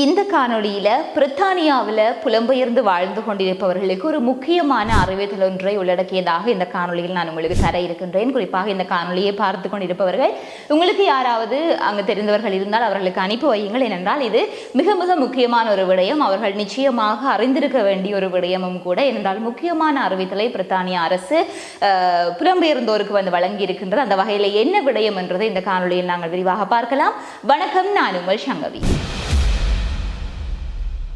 இந்த காணொளியில பிரித்தானியாவில் புலம்பெயர்ந்து வாழ்ந்து கொண்டிருப்பவர்களுக்கு ஒரு முக்கியமான அறிவித்தல் ஒன்றை உள்ளடக்கியதாக இந்த காணொளியில் நான் உங்களுக்கு தர இருக்கின்றேன். குறிப்பாக இந்த காணொளியை பார்த்து கொண்டிருப்பவர்கள் உங்களுக்கு யாராவது அங்கு தெரிந்தவர்கள் இருந்தால் அவர்களுக்கு அனுப்பி வையுங்கள். ஏனென்றால் இது மிக மிக முக்கியமான ஒரு விடயம். அவர்கள் நிச்சயமாக அறிந்திருக்க வேண்டிய ஒரு விடயமும் கூட. ஏனென்றால் முக்கியமான அறிவித்தலை பிரித்தானிய அரசு புலம்பெயர்ந்தோருக்கு வந்து வழங்கி இருக்கின்றது அந்த வகையில் என்ன விடயம் என்றதை இந்த காணொளியில் நாங்கள் விரிவாக பார்க்கலாம். வணக்கம் நான் உங்கள் சங்கவி.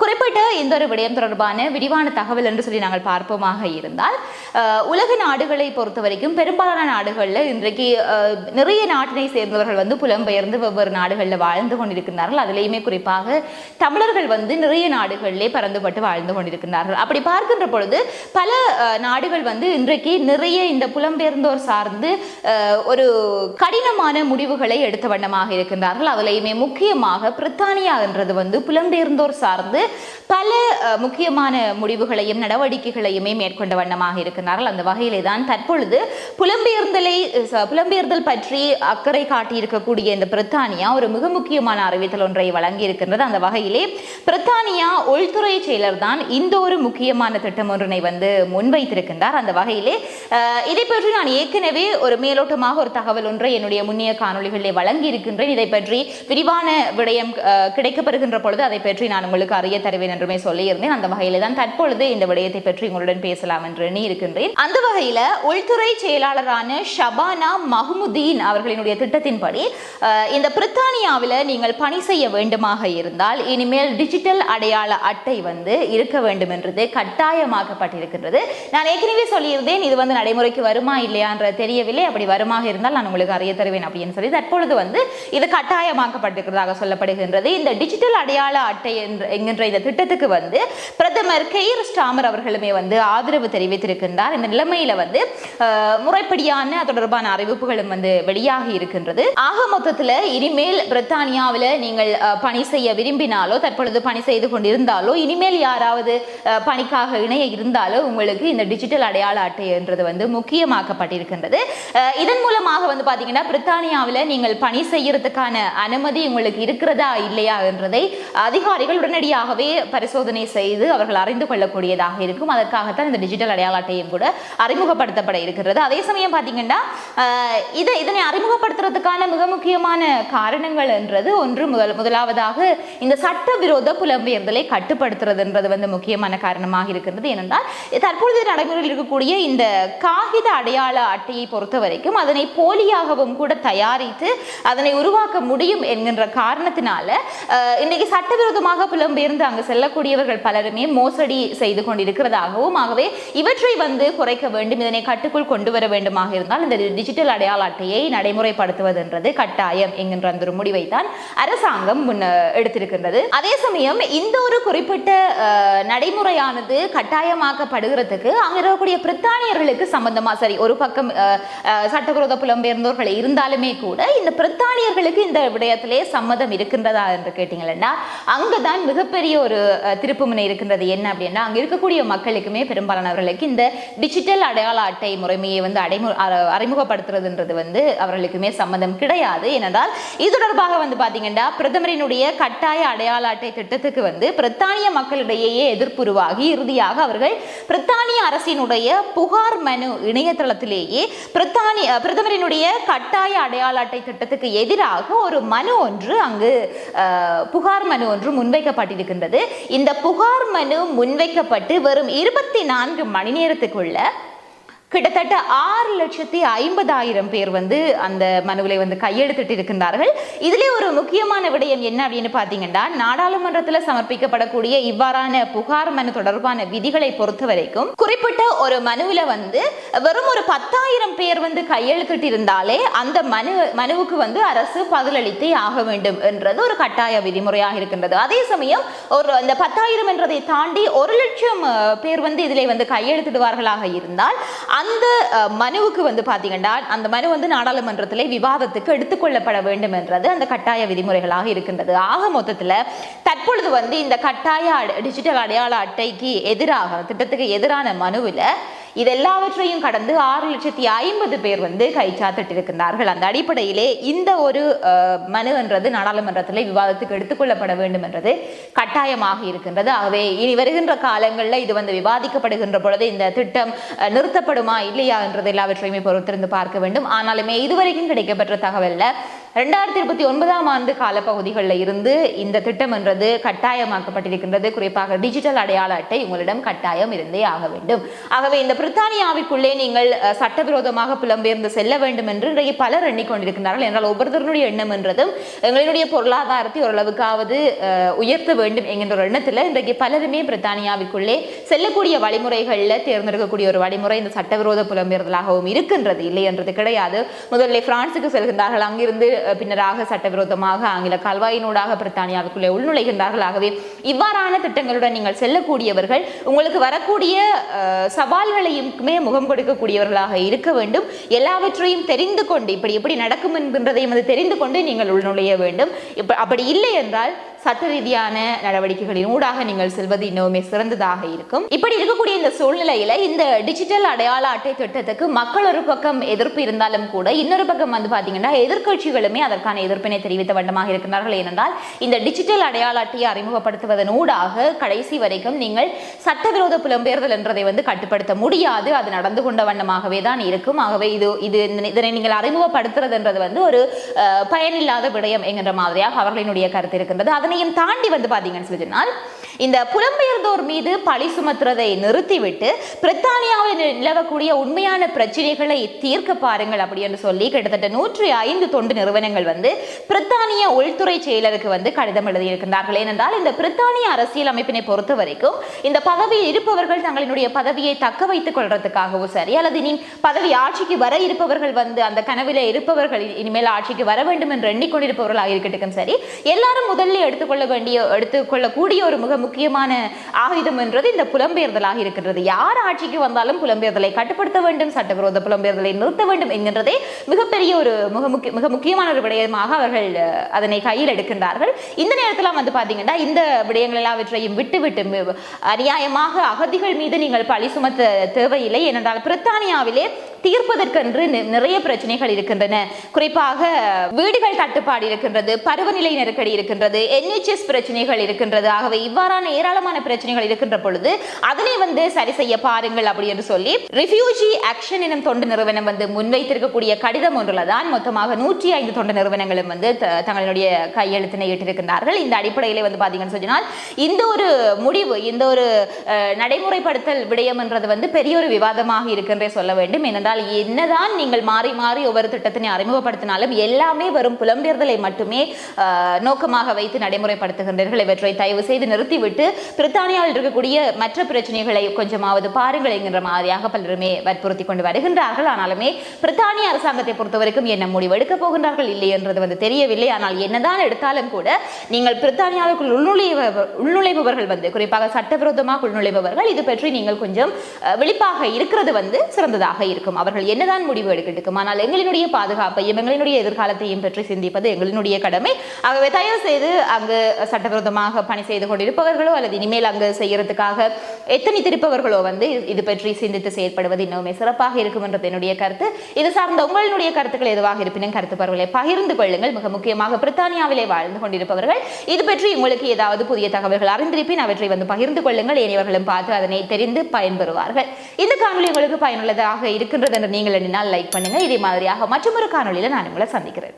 குறிப்பிட்ட இந்த ஒரு விடயம் தொடர்பான விரிவான தகவல் என்று சொல்லி நாங்கள் பார்ப்போமாக இருந்தால் உலக நாடுகளை பொறுத்த வரைக்கும் பெரும்பாலான நாடுகளில் இன்றைக்கு நிறைய நாட்டினை சேர்ந்தவர்கள் வந்து புலம்பெயர்ந்து வெவ்வேறு நாடுகளில் வாழ்ந்து கொண்டிருக்கிறார்கள் அதிலேயுமே குறிப்பாக தமிழர்கள் வந்து நிறைய நாடுகளிலே பறந்துபட்டு வாழ்ந்து கொண்டிருக்கிறார்கள் அப்படி பார்க்கின்ற பொழுது பல நாடுகள் வந்து இன்றைக்கு நிறைய இந்த புலம்பெயர்ந்தோர் சார்ந்து ஒரு கடினமான முடிவுகளை எடுத்த வண்ணமாக இருக்கின்றார்கள். அதிலேயுமே முக்கியமாக பிரித்தானியா என்றது வந்து புலம்பெயர்ந்தோர் சார்ந்து பல முக்கியமான முடிவுகளையும் நடவடிக்கைகளையுமே மேற்கொண்ட வண்ணமாக இருக்கிறார்கள் அந்த வகையிலே தான் தற்பொழுது புலம்பெயர்ந்தலை புலம்பெயர்தல் பற்றி அக்கறை காட்டியிருக்கக்கூடிய இந்த பிரித்தானியா ஒரு மிக முக்கியமான அறிவித்தல் ஒன்றை வழங்கியிருக்கின்றது. அந்த வகையிலே பிரித்தானியா உள்துறை செயலர் தான் இந்த ஒரு முக்கியமான திட்டம் ஒன்றினை வந்து முன்வைத்திருக்கின்றார். அந்த வகையிலே இதை பற்றி நான் ஏற்கனவே ஒரு மேலோட்டமாக ஒரு தகவல் ஒன்றை என்னுடைய முன்னிய காணொலிகளில் வழங்கி இருக்கின்றேன் இதை பற்றி விரிவான விடயம் கிடைக்கப்படுகின்ற பொழுது அதை பற்றி நான் உங்களுக்கு அறிய தருவேன் என்றுமே சொல்லியிருந்தேன். அந்த வகையில தான் தற்பொழுது இந்த விடயத்தை பற்றி உங்களுடன் பேசலாம் என்று எண்ணி இருக்கின்றேன். அந்த வகையில உள்துறை செயலாளரான ஷபானா மஹ்முதீன் அவர்களினுடைய திட்டத்தின்படி இந்த பிரித்தானியாவில் நீங்கள் பணி செய்ய வேண்டுமாக இருந்தால் இனிமேல் டிஜிட்டல் அடையாள அட்டை வந்து இருக்க வேண்டும் என்றது கட்டாயமாக்கப்பட்டிருக்கின்றது. நான் ஏற்கனவே சொல்லியிருந்தேன் இது வந்து நடைமுறைக்கு வருமா இல்லையான்ற தெரியவில்லை. அப்படி வருமாக இருந்தால் நான் உங்களுக்கு அறிய தருவேன் அப்படின்னு சொல்லி தற்பொழுது வந்து இது கட்டாயமாக்கப்பட்டிருக்கிறதாக சொல்லப்படுகின்றது. இந்த டிஜிட்டல் அடையாள அட்டை என்ற என்கின்ற இந்த திட்டத்துக்கு வந்து பிரதமர் கெய்ர் ஸ்டாமர் அவர்களுமே வந்து ஆதரவு தெரிவித்திருக்கின்றார். இந்த நிலைமையில வந்து முறைப்படியான தொடர்பான அறிவிப்புகளும் வந்து வெளியாகி இருக்கின்றது. ஆக மொத்தத்துல இனிமேல் பிரித்தானியாவில் நீங்கள் பணி செய்ய விரும்பினாலோ தற்பொழுது பணி செய்து கொண்டிருந்தாலோ இனிமேல் யாராவது பணிக்காக இணைய இருந்தாலோ உங்களுக்கு இந்த டிஜிட்டல் அடையாள அட்டை என்றது வந்து முக்கியமாக்கப்பட்டிருக்கின்றது. இதன் மூலமாக வந்து பாத்தீங்கன்னா பிரித்தானியாவில் நீங்கள் பணி செய்யறதுக்கான அனுமதி உங்களுக்கு இருக்கிறதா இல்லையா என்றதை அதிகாரிகள் உடனடியாக உடனடியாகவே பரிசோதனை செய்து அவர்கள் அறிந்து கொள்ளக்கூடியதாக இருக்கும். அதற்காகத்தான் இந்த டிஜிட்டல் அடையாள அட்டையும் கூட அறிமுகப்படுத்தப்பட இருக்கிறது. அதே சமயம் பார்த்தீங்கன்னா இதை இதனை அறிமுகப்படுத்துறதுக்கான மிக முக்கியமான காரணங்கள் என்றது ஒன்று. முதல் முதலாவதாக இந்த சட்டவிரோத புலம்பெயர்தலை கட்டுப்படுத்துறதுன்றது வந்து முக்கியமான காரணமாக இருக்கிறது. ஏனென்றால் தற்பொழுது நடைமுறையில் இருக்கக்கூடிய இந்த காகித அடையாள அட்டையை பொறுத்த வரைக்கும் அதனை போலியாகவும் கூட தயாரித்து அதனை உருவாக்க முடியும் என்கின்ற காரணத்தினால இன்னைக்கு இன்றைக்கு சட்டவிரோதமாக புலம்பெயர்ந்து அங்கு செல்லக்கூடியவர்கள் பலருமே மோசடி செய்து கொண்டிருக்கிறதாகவும் ஆகவே இவற்றை வந்து குறைக்க வேண்டும் இதனை கட்டுக்குள் கொண்டு வர வேண்டுமாக இருந்தால் இந்த டிஜிட்டல் அடையாள அட்டையை நடைமுறைப்படுத்துவதென்றது கட்டாயம் என்கின்ற அந்த ஒரு முடிவை தான் அரசாங்கம் எடுத்திருக்கின்றது. அதே சமயம் இந்த ஒரு குறிப்பிட்ட நடைமுறையானது கட்டாயமாக்கப்படுகிறதுக்கு அங்க இருக்கக்கூடிய பிரித்தானியர்களுக்கு சம்பந்தமா சரி ஒரு பக்கம் சட்டவிரோத புலம்பெயர்ந்தோர்கள் இருந்தாலுமே கூட இந்த பிரித்தானியர்களுக்கு இந்த விடயத்திலே சம்மதம் இருக்கின்றதா என்று கேட்டீங்கன்னா அங்கதான் மிகப்பெரிய ஒரு திருப்புமுனை இருக்கின்றது என்ன அப்படின்னா அங்க இருக்கக்கூடிய மக்களுக்குமே பெரும்பாலானவர்களுக்கு இந்த டிஜிட்டல் அடையாள அட்டை முறைமையை வந்து அடைமு அறிமுகப்படுத்துறதுன்றது வந்து அவர்களுக்குமே சம்மந்தம் கிடையாது. ஏனென்றால் இது தொடர்பாக வந்து பார்த்தீங்கன்னா பிரதமரினுடைய கட்டாய அடையாள அட்டை திட்டத்துக்கு வந்து பிரித்தானிய மக்களிடையே எதிர்ப்பு உருவாகி இறுதியாக அவர்கள் பிரித்தானிய அரசினுடைய புகார் மனு இணையதளத்திலேயே பிரித்தானிய பிரதமரினுடைய கட்டாய அடையாள அட்டை திட்டத்துக்கு எதிராக ஒரு மனு ஒன்று அங்கு புகார் மனு ஒன்று முன்வைக்கப்பட்டிருக்கின்றது. இந்த புகார் மனு முன்வைக்கப்பட்டு வரும் இருபத்தி நான்கு மணி நேரத்துக்குள்ள கிட்டத்தட்ட ஆறு லட்சத்தி ஐம்பதாயிரம் பேர் வந்து அந்த மனுவிலை வந்து கையெழுத்திட்டு இருக்கின்றார்கள். இதிலே ஒரு முக்கியமான விடயம் என்ன அப்படின்னு பார்த்தீங்கன்னா நாடாளுமன்றத்தில் சமர்ப்பிக்கப்படக்கூடிய இவ்வாறான புகார் மனு தொடர்பான விதிகளை பொறுத்த வரைக்கும் குறிப்பிட்ட ஒரு மனுவில் வந்து வெறும் ஒரு பத்தாயிரம் பேர் வந்து கையெழுத்திட்டு இருந்தாலே அந்த மனு மனுவுக்கு வந்து அரசு பதிலளித்தே ஆக வேண்டும் என்றது ஒரு கட்டாய விதிமுறையாக இருக்கின்றது. அதே சமயம் ஒரு அந்த பத்தாயிரம் என்றதை தாண்டி ஒரு லட்சம் பேர் வந்து இதில் வந்து கையெழுத்திடுவார்களாக இருந்தால் அந்த மனுவுக்கு வந்து பார்த்தீங்கன்னா அந்த மனு வந்து நாடாளுமன்றத்திலே விவாதத்துக்கு எடுத்துக்கொள்ளப்பட வேண்டும் என்றது அந்த கட்டாய விதிமுறைகளாக இருக்கின்றது. ஆக மொத்தத்தில் தற்பொழுது வந்து இந்த கட்டாய டிஜிட்டல் அடையாள அட்டைக்கு எதிராக திட்டத்துக்கு எதிரான மனுவில் இது எல்லாவற்றையும் கடந்து ஆறு லட்சத்தி ஐம்பது பேர் வந்து கைச்சாத்திட்டிருக்கிறார்கள் அந்த அடிப்படையிலே இந்த ஒரு மனு என்றது நாடாளுமன்றத்தில் விவாதத்துக்கு எடுத்துக்கொள்ளப்பட வேண்டும் என்றது கட்டாயமாக இருக்கின்றது. ஆகவே இனி வருகின்ற காலங்களில் இது வந்து விவாதிக்கப்படுகின்ற பொழுது இந்த திட்டம் நிறுத்தப்படுமா இல்லையா என்றது எல்லாவற்றையுமே பொறுத்திருந்து பார்க்க வேண்டும். ஆனாலுமே இதுவரைக்கும் கிடைக்கப்பெற்ற தகவலில் ரெண்டாயிரத்தி இருபத்தி ஒன்பதாம் ஆண்டு காலப்பகுதிகளில் இருந்து இந்த திட்டம் என்றது கட்டாயமாக்கப்பட்டிருக்கின்றது. குறிப்பாக டிஜிட்டல் அடையாள அட்டை உங்களிடம் கட்டாயம் இருந்தே ஆக வேண்டும். ஆகவே இந்த பிரித்தானியாவிற்குள்ளே நீங்கள் சட்டவிரோதமாக புலம்பெயர்ந்து செல்ல வேண்டும் என்று இன்றைக்கு பலர் எண்ணிக்கொண்டிருக்கிறார்கள் என்றால் ஒவ்வொருத்தருடைய எண்ணம் என்றதும் எங்களுடைய பொருளாதாரத்தை ஓரளவுக்காவது உயர்த்த வேண்டும் என்கின்ற ஒரு எண்ணத்தில் இன்றைக்கு பலருமே பிரித்தானியாவிற்குள்ளே செல்லக்கூடிய வழிமுறைகளில் தேர்ந்தெடுக்கக்கூடிய ஒரு வழிமுறை இந்த சட்டவிரோத புலம்பெயர்தலாகவும் இருக்கின்றது. இல்லை என்றது கிடையாது. முதலில் பிரான்சுக்கு செல்கின்றார்கள். அங்கிருந்து பின்னராக சட்டவிரோதமாக ஆங்கில கல்வாயினூடாக பிரித்தானியாவுக்குள்ளே உள்நுழைகின்றார்கள் ஆகவே இவ்வாறான திட்டங்களுடன் நீங்கள் செல்லக்கூடியவர்கள் உங்களுக்கு வரக்கூடிய சவால்களையுமே முகம் கொடுக்கக்கூடியவர்களாக இருக்க வேண்டும். எல்லாவற்றையும் தெரிந்து கொண்டு இப்படி எப்படி நடக்கும் என்கின்றதையும் அது தெரிந்து கொண்டு நீங்கள் உள்நுழைய வேண்டும். அப்படி இல்லை என்றால் சட்ட ரீதியான நடவடிக்கைகளின் ஊடாக நீங்கள் செல்வது இன்னுமே சிறந்ததாக இருக்கும். இப்படி இருக்கக்கூடிய இந்த சூழ்நிலையில இந்த டிஜிட்டல் அடையாள அட்டை திட்டத்துக்கு மக்கள் ஒரு பக்கம் எதிர்ப்பு இருந்தாலும் கூட இன்னொரு பக்கம் வந்து பாத்தீங்கன்னா எதிர்க்கட்சிகளுமே அதற்கான எதிர்ப்பினை தெரிவித்த வண்ணமாக இருக்கிறார்கள் ஏனென்றால் இந்த டிஜிட்டல் அடையாள அட்டையை அறிமுகப்படுத்துவதன் ஊடாக கடைசி வரைக்கும் நீங்கள் சட்டவிரோத புலம்பெயர்தல் என்றதை வந்து கட்டுப்படுத்த முடியாது. அது நடந்து கொண்ட வண்ணமாகவே தான் இருக்கும். ஆகவே இது இது இதனை நீங்கள் அறிமுகப்படுத்துறதுன்றது வந்து ஒரு பயனில்லாத விடயம் என்கின்ற மாதிரியாக அவர்களினுடைய கருத்து இருக்கின்றது. அதனையும் தாண்டி வந்து பாத்தீங்கன்னு சொல்லி சொன்னால் இந்த புலம்பெயர்ந்தோர் மீது பழி சுமத்துறதை நிறுத்திவிட்டு பிரித்தானியாவில் நிலவக்கூடிய உண்மையான பிரச்சனைகளை தீர்க்க பாருங்கள் அப்படின்னு சொல்லி கிட்டத்தட்ட நூற்றி ஐந்து தொண்டு நிறுவனங்கள் வந்து பிரித்தானிய உள்துறை செயலருக்கு வந்து கடிதம் எழுதியிருக்கின்றார்கள். ஏனென்றால் இந்த பிரித்தானிய அரசியல் அமைப்பினை பொறுத்த வரைக்கும் இந்த பதவியில் இருப்பவர்கள் தங்களினுடைய பதவியை தக்க வைத்துக் கொள்றதுக்காகவும் சரி அல்லது இனி பதவி ஆட்சிக்கு வர இருப்பவர்கள் வந்து அந்த கனவில் இருப்பவர்கள் இனிமேல் ஆட்சிக்கு வர வேண்டும் என்று எண்ணிக்கொண்டிருப்பவர்களாக இருக்கட்டும் சரி எல்லாரும் முதல்ல எடுத்துக்கொள்ள வேண்டிய எடுத்துக்கொள்ளக்கூடிய ஒரு மிக முக்கியமான ஆயுதம் என்றது இந்த புலம்பெயர்தலாக இருக்கின்றது. யார் ஆட்சிக்கு வந்தாலும் புலம்பெயர்தலை கட்டுப்படுத்த வேண்டும் சட்டவிரோத புலம்பெயர்தலை நிறுத்த வேண்டும் என்கின்றதே மிகப்பெரிய ஒரு மிக முக்கிய மிக முக்கியமான ஒரு விடயமாக அவர்கள் அதனை கையில் எடுக்கின்றார்கள். இந்த நேரத்தில் வந்து பார்த்தீங்கன்னா இந்த விடயங்கள் எல்லாவற்றையும் விட்டுவிட்டு அநியாயமாக அகதிகள் மீது நீங்கள் பழி சுமத்த தேவையில்லை. ஏனென்றால் பிரித்தானியாவிலே தீர்ப்பதற்கென்று நிறைய பிரச்சனைகள் இருக்கின்றன. குறிப்பாக வீடுகள் தட்டுப்பாடு இருக்கின்றது பருவநிலை நெருக்கடி இருக்கின்றது என்ஹெச்எஸ் பிரச்சனைகள் இருக்கின்றது. ஆகவே இவ்வாறான ஏராளமான பிரச்சனைகள் இருக்கின்ற பொழுது அதனை வந்து சரி செய்ய பாருங்கள் அப்படி என்று சொல்லி ரிஃப்யூஜி ஆக்ஷன் எனும் தொண்டு நிறுவனம் வந்து முன்வைத்திருக்கக்கூடிய கடிதம் ஒன்றுல தான் மொத்தமாக நூற்றி ஐந்து தொண்டு நிறுவனங்களும் வந்து தங்களுடைய கையெழுத்தினை இட்டிருக்கின்றார்கள். இந்த அடிப்படையிலே வந்து பார்த்தீங்கன்னு சொன்னால் இந்த ஒரு முடிவு இந்த ஒரு நடைமுறைப்படுத்தல் விடயம் என்றது வந்து பெரிய ஒரு விவாதமாக இருக்கின்றே சொல்ல வேண்டும். ஏனென்றால் என்னதான் நீங்கள் மாறி மாறி ஒவ்வொரு திட்டத்தினை அறிமுகப்படுத்தினாலும் எல்லாமே வரும் புலம்பெயர்தலை மட்டுமே நோக்கமாக வைத்து நடைமுறைப்படுத்துகின்றீர்கள். இவற்றை தயவு செய்து நிறுத்திவிட்டு பிரித்தானியாவில் இருக்கக்கூடிய மற்ற பிரச்சனைகளை கொஞ்சமாவது பாருங்கள் என்கின்ற மாதிரியாக பலருமே வற்புறுத்தி கொண்டு வருகின்றார்கள். ஆனாலுமே பிரித்தானிய அரசாங்கத்தை பொறுத்தவரைக்கும் என்ன முடிவு எடுக்கப் போகின்றார்கள் இல்லை என்றது வந்து தெரியவில்லை. ஆனால் என்னதான் எடுத்தாலும் கூட நீங்கள் பிரித்தானியாவுக்குள் உள்நுழைய உள்நுழைபவர்கள் வந்து குறிப்பாக சட்டவிரோதமாக உள்நுழைபவர்கள் இது பற்றி நீங்கள் கொஞ்சம் விழிப்பாக இருக்கிறது வந்து சிறந்ததாக இருக்கும். அவர்கள் என்னதான் முடிவு எடுக்கட்டும் ஆனால் எங்களினுடைய பாதுகாப்பையும் எங்களினுடைய எதிர்காலத்தையும் பற்றி சிந்திப்பது எங்களினுடைய கடமை. ஆகவே தயவு செய்து அங்கு சட்டவிரோதமாக பணி செய்து கொண்டிருப்பவர்களோ அல்லது இனிமேல் அங்கு செய்யறதுக்காக எத்தனை திருப்பவர்களோ வந்து இது- பற்றி சிந்தித்து செயல்படுவது இன்னுமே சிறப்பாக இருக்கும் என்றது என்னுடைய கருத்து. இது சார்ந்த உங்களுடைய கருத்துக்கள் எதுவாக இருப்பினும் கருத்து பரவலை பகிர்ந்து கொள்ளுங்கள். மிக முக்கியமாக பிரித்தானியாவிலே வாழ்ந்து கொண்டிருப்பவர்கள். இது பற்றி உங்களுக்கு ஏதாவது புதிய தகவல்கள் அறிந்திருப்பின் அவற்றை வந்து பகிர்ந்து கொள்ளுங்கள். ஏனையவர்களும் பார்த்து அதனை தெரிந்து பயன்பெறுவார்கள். இந்த காணொலி உங்களுக்கு பயனுள்ளதாக இருக்கின்றது என்று நீங்கள் எண்ணினால் லைக் பண்ணுங்க. இதே மாதிரியாக மற்றொரு காணொலியில் நான் உங்களை சந்திக்கிறேன்.